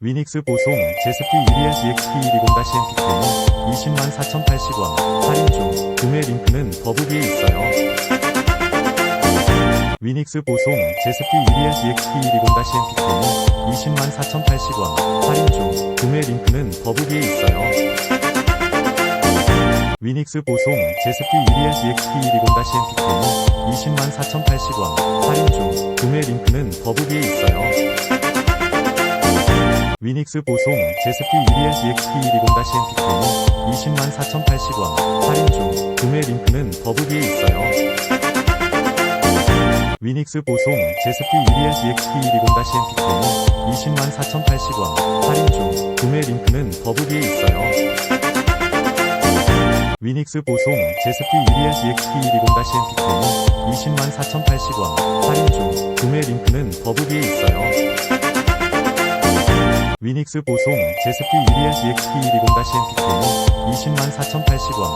위닉스 보송 제습기 EBL GXP220-MPK는 20만 4,080원 할인 중 구매 링크는 더보기에 있어요. 위닉스 보송 제습기 EBL GXP220-MPK는 20만 4,080원 할인 중 구매 링크는 더보기에 있어요. 위닉스 보송 제습기 EBL GXP220-MPK는 20만 4,080원 할인 중 구매 링크는 더보기에 있어요. 위닉스 보송 제습기 EBL GXP220-MPK는 20만 4,080원 할인 중 구매 링크는 더보기에 있어요. 위닉스 보송 제습기 EBL GXP220-MPK는 20만 4,080원 할인 중 구매 링크는 더보기에 있어요. 위닉스 보송 제습기 EBL GXP220-MPK는 20만 4,080원 할인 중 구매 링크는 더보기에 있어요. 위닉스 보송 제습기 EBL GXP220-MPK는 20만 4,080원